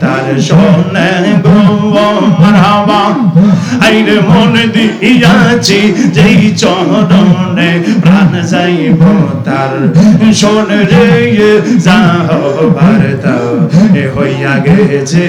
তার শোনে মারহাবা আইরে মন রে যাহ ভারত হইয়া গেছে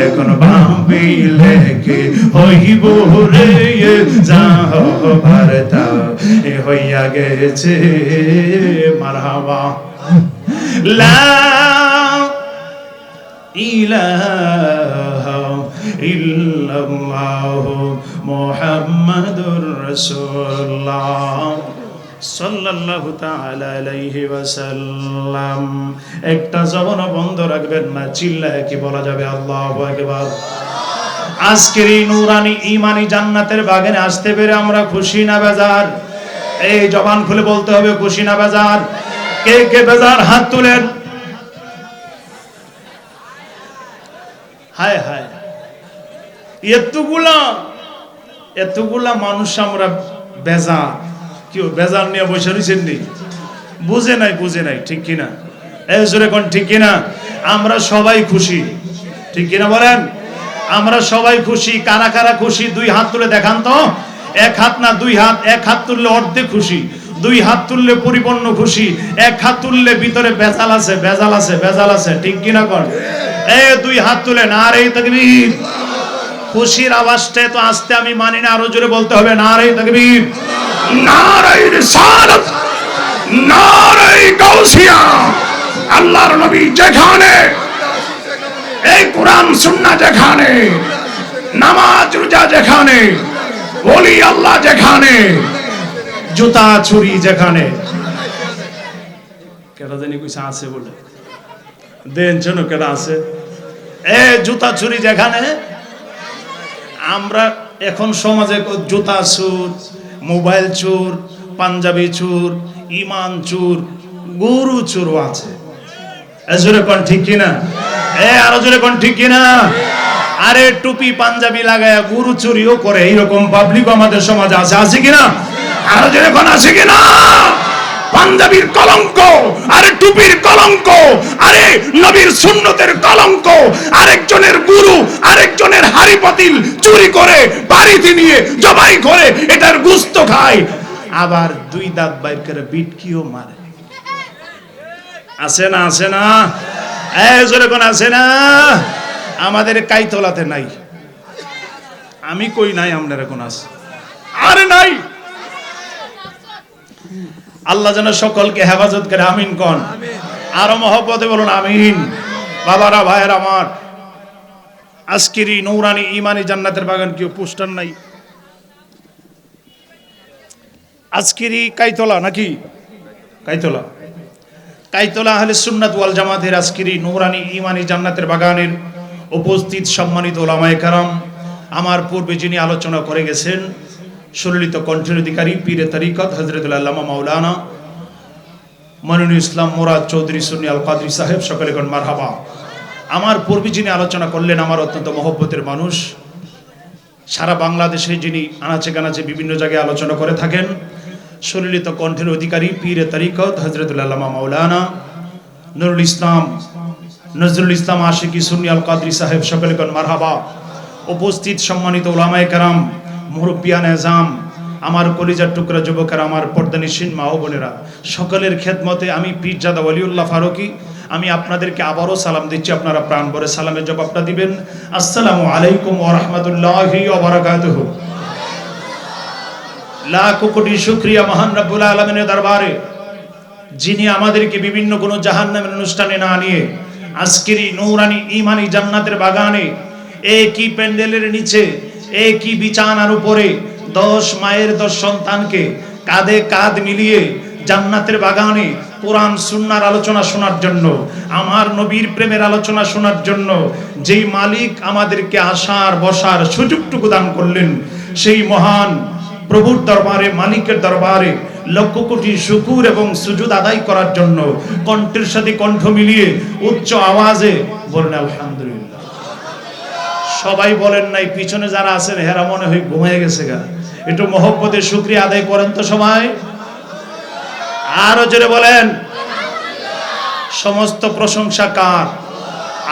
এখন ভাবিলে কি হইব রে যাহ ভারত এ হইয়া গেছে মারহাবা لا إله إلا الله محمد رسول الله সাল্লাল্লাহু তাআলা আলাইহি ওয়াসাল্লাম একটা জবান বন্ধ রাখবেন না চিল্লায় কি বলা যাবে আল্লাহু আকবার আজকের এই নূরানি ঈমানি জান্নাতের বাগানে আসতে পেরে আমরা খুশি না বেজার এই জবান খুলে বলতে হবে খুশি না বেজার কে কে বেজার হাত তুলেন? হায় হায়। এতগুলা এতগুলা মানুষ আমরা বেজার। কেউ বেজার নিয়ে বসে রয়েছেন নি? বুঝে নাই বুঝে নাই, ঠিক কিনা এই জোরে কোন ঠিক কিনা আমরা সবাই খুশি। ঠিক কিনা বলেন? আমরা সবাই খুশি, কারা কারা খুশি? দুই হাত তুলে দেখান তো। এক হাত না, দুই হাত, এক হাত তুললে অর্ধেক খুশি। দুই হাত তুললে পরিপূর্ণ খুশি, এক হাত তুললে ভিতরে বেজাল আছে বেজাল আছে বেজাল আছে, ঠিক কিনা কর এ দুই হাত তুলে না রে তকবীর। খুশির আওয়াজটা তো আসতে আমি মানি না, আরও জোরে বলতে হবে না রে তকবীর। নারাই রিসালাত নারাই গাউসিয়া। আল্লাহর নবী যেখানে, এই কোরআন, সুন্নাহ যেখানে, নামাজ, রোজা যেখানে, ওলি আল্লাহ যেখানে জুতা ছুরি যেখানে। কেটা জানি কইছে আছে বলে দেন যেন কেটা আছে। এ, জুতা ছুরি যেখানে, আমরা এখন সমাজে জুতা চুর, মোবাইল চোর, পাঞ্জাবি চুর, ইমান চোর, গরু চোরও আছে। জোরে কোন ঠিক কিনা? এ, আরও জোরে কোন ঠিক কিনা? আরে টুপি, পাঞ্জাবি লাগায় গরু চুরিও করে, এইরকম পাবলিক আমাদের সমাজে আছে আছে কিনা? আরও যে এখন আছে কিনা পাঞ্জাবির কলঙ্ক, আরে টুপির কলঙ্ক, আরে নবীর সুন্নতের কলঙ্ক, আরেকজনের গুরু, আরেকজনের হাড়ি পাতিল চুরি করে বাড়িতে নিয়ে জবাই করে এটার গুস্ত খায়। আবার দুই দাঁত বাইর করে বিটকিও মারে। আছে না আছে না? কোন আছে না? আমাদের কাইতলাতে নাই। আমি কই নাই আপনার এখন আছে? আরে নাই! আল্লাহ যেন সকলকে হেফাজত করে, আমিন কন। আরও মহব্বতে বলুন, আমিন। বাবারা, ভাইয়ের আমার, আজকের এই নৌরানি ইমানি জান্নাতের বাগান কেউ পোস্টার নাই। আজকের কাইতলা নাকি? কাইতলা। কাইতলা আহলে সুন্নাত ওয়াল জামাতের আজকের নৌরানি ইমানি জান্নাতের বাগানের উপস্থিত সম্মানিত ওলামায়ে কারাম, আমার পূর্বে যিনি আলোচনা করে গেছেন সুললিত কণ্ঠের অধিকারী পীরে তরিকত হজরতুল আল্লামা মাওলানা মনিনুল ইসলাম মোরাদ চৌধুরী সুন্নি আল কাদরি সাহেব সকলে কোন মারহাবা। আমার পূর্বে যিনি আলোচনা করলেন, আমার অত্যন্ত মহব্বতের মানুষ, সারা বাংলাদেশে যিনি আনাচে কানাচে বিভিন্ন জায়গায় আলোচনা করে থাকেন, সুললিত কণ্ঠের অধিকারী পীরে তরিকত হজরতুল আল্লামা মাওলানা নুরুল ইসলাম, নজরুল ইসলাম আশিকি সুন্নি আল কাদরি সাহেব সকলে কোন মারহাবা। উপস্থিত সম্মানিত ওলামায়ে কারাম মুরব্বিয়ান এজাম, আমার কলিজার টুকরা যুবকেরা, আমার পর্দানিসীন মা ও বোনেরা, সকলের খেদমতে আমি পীরজাদা ওলিউল্লাহ ফারুকি, আমি আপনাদেরকে আবারও সালাম দিচ্ছি, আপনারা প্রাণ ভরে সালামের জবাবটা দিবেন। আসসালামু আলাইকুম ওয়া রাহমাতুল্লাহি ওয়া বারাকাতুহু। লাখ কোটি শুকরিয়া মহান রব্বুল আলামিনের দরবারে, যিনি আমাদেরকে বিভিন্ন কোনো জাহান্নামের অনুষ্ঠানে না নিয়ে আজকের এই নৌরানি ইমানি জান্নাতের বাগানে, একই প্যান্ডেলের নিচে একই বিছানার উপরে দশ মায়ের দশ সন্তানকে কাঁধে কাঁধ মিলিয়ে জান্নাতের বাগানে কোরআন, সুন্নার আলোচনা শোনার জন্য, আমার নবীর প্রেমের আলোচনা শোনার জন্য, যেই মালিক আমাদেরকে আসার, বসার সুযোগটুকু দান করলেন, সেই মহান প্রভুর দরবারে, মালিকের দরবারে লক্ষ কোটি শুকুর এবং সুজুদ আদায় করার জন্য কণ্ঠের সাথে কণ্ঠ মিলিয়ে উচ্চ আওয়াজে বলেন আলহামদুলিল্লাহ। সবাই বলেন নাই, পিছনে যারা আছেন হেরা মনে হয় ঘুমিয়ে গেছে গা। একটু মহব্বতের শুক্রিয়া আদায় করেন তো সবাই। আরও জোরে বলেন। সমস্ত প্রশংসা কার?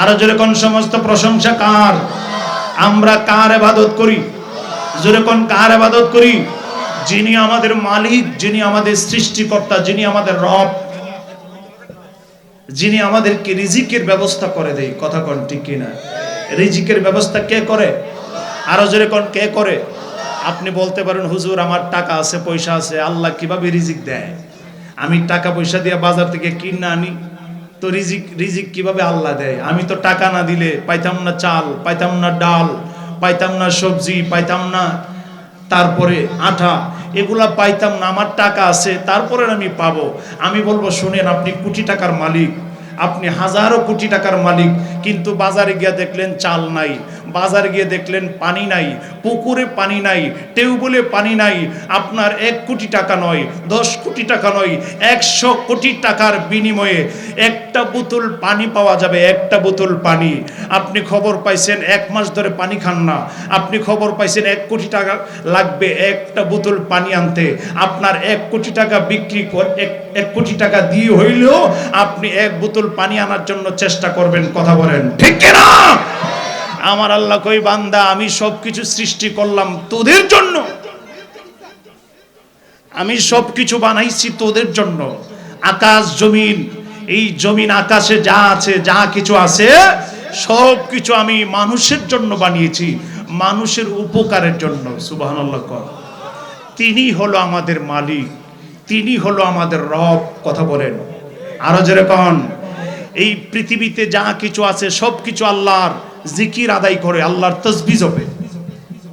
আরও জোরে কোন সমস্ত প্রশংসা কার? আমরা কার এবাদত করি? জোরে কোন কার এবাদত করি? যিনি আমাদের মালিক, যিনি আমাদের সৃষ্টিকর্তা, যিনি আমাদের রব, যিনি আমাদেরকে রিজিকের ব্যবস্থা করে দেয়। কথা কোন ঠিক কিনা? রিজিকের ব্যবস্থা কে করে? আরও জোরে কোন কে করে? আপনি বলতে পারেন, হুজুর, আমার টাকা আছে, পয়সা আছে, আল্লাহ কীভাবে রিজিক দেয়? আমি টাকা পয়সা দিয়ে বাজার থেকে কিনে আনি। তো রিজিক রিজিক কীভাবে আল্লাহ দেয়? আমি তো টাকা না দিলে পাইতাম না চাল, পাইতাম না ডাল, পাইতাম না সবজি, পাইতাম না তারপরে আঠা। এগুলা পাইতাম না, আমার টাকা আছে, তারপরে আমি পাবো। আমি বলব, শুনেন, আপনি কোটি টাকার মালিক আপনি হাজারো কোটি টাকার মালিক কিন্তু বাজারে গিয়া দেখলেন চাল নাই। বাজারে গিয়ে দেখলেন, পানি নাই, পুকুরে পানি নাই টিউবওয়েলে পানি নাই। আপনার এক কোটি টাকা নয়, দশ কোটি টাকা নয়, একশো কোটি টাকার বিনিময়ে একটা বোতল পানি পাওয়া যাবে, একটা বোতল পানি। আপনি খবর পাইছেন, এক মাস ধরে পানি খান না। আপনি খবর পাইছেন, এক কোটি টাকা লাগবে একটা বোতল পানি আনতে। আপনার এক কোটি টাকা বিক্রি কর এক কোটি টাকা দিয়ে হইলেও আপনি এক বোতল পানি আনার জন্য চেষ্টা করবেন, কথা বলেন। ঠিক কিনা? আমার আল্লাহ কই, বান্দা, আমি সবকিছু সৃষ্টি করলাম তোদের জন্য। আমি সবকিছু বানাইছি তোদের জন্য। আকাশ, জমিন, এই জমিন, আকাশে যা আছে, যা কিছু আছে সব কিছু আমি মানুষের জন্য বানিয়েছি, মানুষের উপকারের জন্য কর। তিনি হলো আমাদের মালিক, তিনি হলো আমাদের রব, কথা বলেন। আরও যেরকম এই পৃথিবীতে যা কিছু আছে সব কিছু আল্লাহর। জিকির আদায় করে, আল্লাহর তসবি জপে।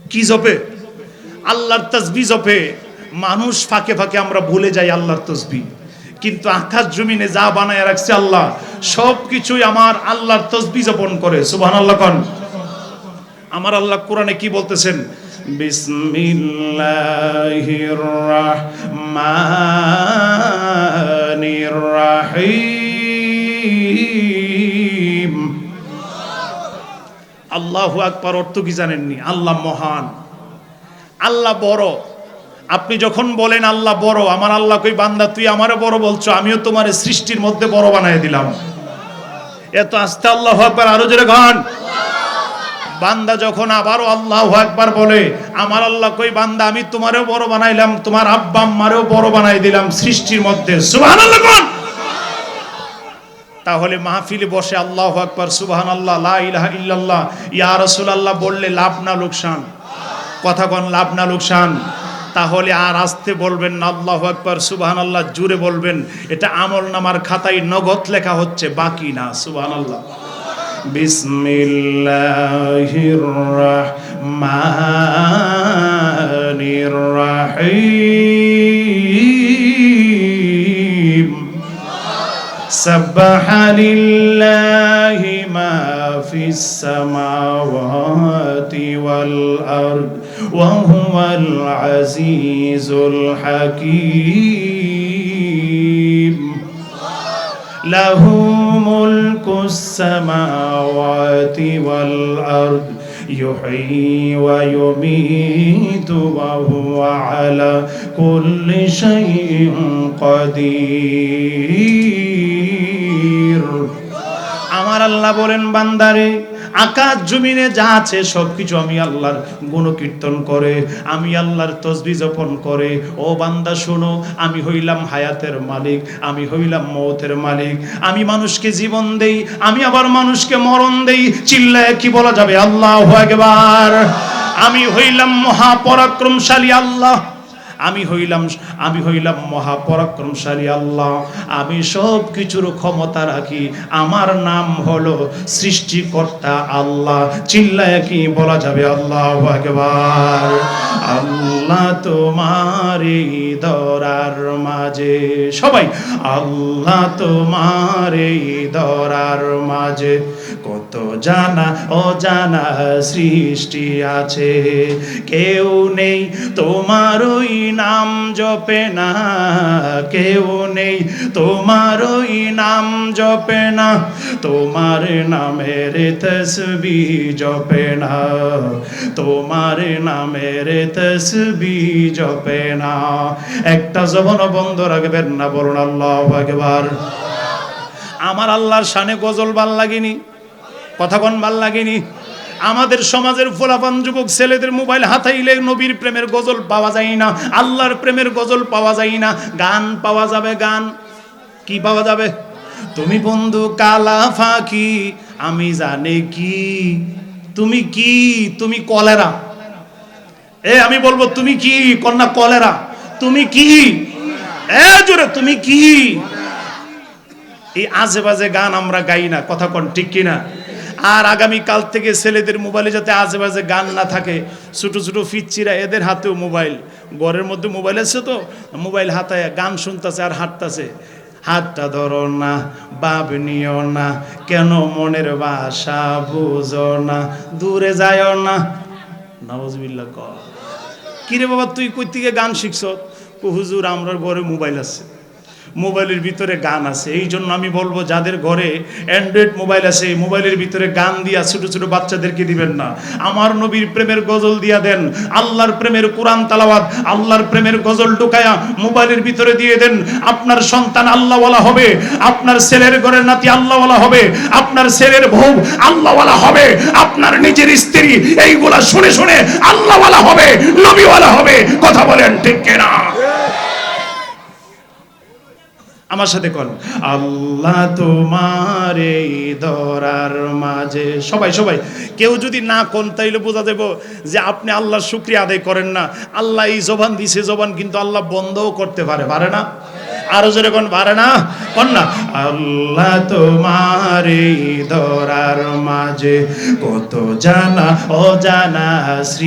কি জপে? আল্লাহর তসবি জপে। মানুষ ফাঁকে ফাঁকে আমরা ভুলে যাই আল্লাহর তসবি। কিন্তু আকাশ জমিনে যা বানায় রাখছে আল্লাহ সব কিছুই আমার আল্লাহর তসবি জপন করে। সুবহান আল্লাহ কন। আমার আল্লাহ কোরআনে কি বলতেছেন? বিসমিল্লাহির রহমানির রহিম। আল্লাহু আকবার অর্থ কি জানেননি? আল্লাহ মহান। আল্লাহ বড়। আপনি যখন বলেন আল্লাহ বড়, আমার আল্লাহ কই, বান্দা, তুই আমারও বড় বলছো, আমিও তোমার সৃষ্টির মধ্যে বড় বানাই দিলাম। এত আস্তে আল্লাহ আকবার, আরও জোরে গান। বান্দা যখন আবারও আল্লাহ একবার বলে, আমার আল্লাহ কই, বান্দা, আমি তোমারও বড় বানাইলাম, তোমার আব্বা আম্মারেও বড় বানাই দিলাম সৃষ্টির মধ্যে। সুবহানাল্লাহ তাহলে মাহফিলে বসে আল্লাহ আকবার সুবহান আল্লাহ লা ইলাহা ইল্লাল্লাহ। ইয়া রাসূলুল্লাহ, বললে লাভ না লোকসান। কথা কোন, লাভ না লোকসান। তাহলে আর আসতে বলবেন না, আল্লাহ আকবার সুবহান আল্লাহ জুড়ে বলবেন। এটা আমল নামার খাতায় নগদ লেখা হচ্ছে, বাকি না সুবহান আল্লাহ বিসমিল্লাহির রহিম। سبح لله ما في السماوات والأرض وهو العزيز الحكيم. له ملك السماوات والأرض يحيي ويميت وهو على كل شيء قدير. আমার আল্লাহ বলেন, বান্দারে, আকাশ জমিনে যা আছে সবকিছু আমি আল্লাহর গুণকীর্তন করে, আমি আল্লাহর তসবি জপন করে। ও বান্দা, শোনো, আমি হইলাম হায়াতের মালিক, আমি হইলাম মৌতের মালিক। আমি মানুষকে জীবন দেই, আমি আবার মানুষকে মরণ দেই। চিল্লায় কি বলা যাবে? আল্লাহ একবার আমি হইলাম মহাপরাক্রমশালী আল্লাহ। আমি হইলাম আমি হইলাম মহাপরাক্রমশালী আল্লাহ। আমি সব কিছুর ক্ষমতা রাখি। আমার নাম হলো সৃষ্টিকর্তা আল্লাহ। চিল্লায় কি বলা যাবে? আল্লাহ একবার আল্লাহ তোমার এই দরার মাঝে। সবাই, আল্লাহ তোমার দরার মাঝে। কত জানা অজানা সৃষ্টি আছে। কেউ নেই তোমার ওই নাম জপে না। কেউ নেই তোমার ওই নাম জপে না। তোমার নামের তসবি জপে না। তোমার নামের তসবি না। একটা জবন রাখবেন না একবার আমার আল্লাহর শানে গজল ভালো লাগেনি, কথা কোন ভালো লাগেনি। আমাদের সমাজের ফোলাপান যুবক ছেলেদের মোবাইল হাতাইলে নবীর প্রেমের গজল পাওয়া যায় না, আল্লাহর প্রেমের গজল পাওয়া যায় না। গান পাওয়া যাবে, গান কি পাওয়া যাবে? তুমি বন্ধু কালা ফাঁকি, আমি জানে কি, তুমি কি, তুমি কলেরা। এ, আমি বলব, তুমি কি, কন্যা কলেরা? তুমি কি? এ, জোরে, তুমি কি? এই আজে বাজে গান আমরা গাই না, কথা কন ঠিক কিনা? আর আগামী কাল থেকে ছেলেদের মোবাইলে যাতে আজে বাজে গান না থাকে, ছোট ছোট ফিচ্ছিরা এদের হাতেও মোবাইল ঘরের মধ্যে মোবাইল আছে তো মোবাইল হাতায় গান শুনতেছে আর হাঁটতাছে। হাতটা ধরো না, বাপ নিও না, কেন মনের বাসা বুঝো না, দূরে যায় না। নওয়াজবিল্লা ক কিরে বাবা তুই কই থেকে গান শিখছ? হুজুর আমরার ঘরে মোবাইল আছে। মোবাইলের ভিতরে গান আছে। এই জন্য আমি বলব, যাদের ঘরে অ্যান্ড্রয়েড মোবাইল আছে মোবাইলের ভিতরে গান দিয়া ছোট ছোট বাচ্চাদেরকে দিবেন না। আমার নবীর প্রেমের গজল দিয়া দেন, আল্লাহর প্রেমের কোরআন তালাওয়াত, আল্লাহর প্রেমের গজল ঢুকায়া মোবাইলের ভিতরে দিয়ে দেন। আপনার সন্তান আল্লাহওয়ালা হবে, আপনার ছেলের ঘরের নাতি আল্লাহওয়ালা হবে, আপনার ছেলের ভোগ আল্লাহওয়ালা হবে, আপনার নিজের স্ত্রী এইগুলা শুনে শুনে আল্লাহওয়ালা হবে, নবীওয়ালা হবে। কথা বলেন ঠিক কিনা? আমার সাথে কল আল্লাহ তোমার এই ধরার মাঝে। সবাই সবাই, কেউ যদি না কোন, তাইলে বোঝা দেব যে আপনি আল্লাহর শুক্রিয়া আদায় করেন না। আল্লাহ এই জবান দিছে জবান কিন্তু আল্লাহ বন্ধও করতে পারে পারে না? আরও জোরে কোন, পারে না? কোন না? আল্লাহ তোমার এই ধরার মাঝে কত জানা ও জানা শ্রী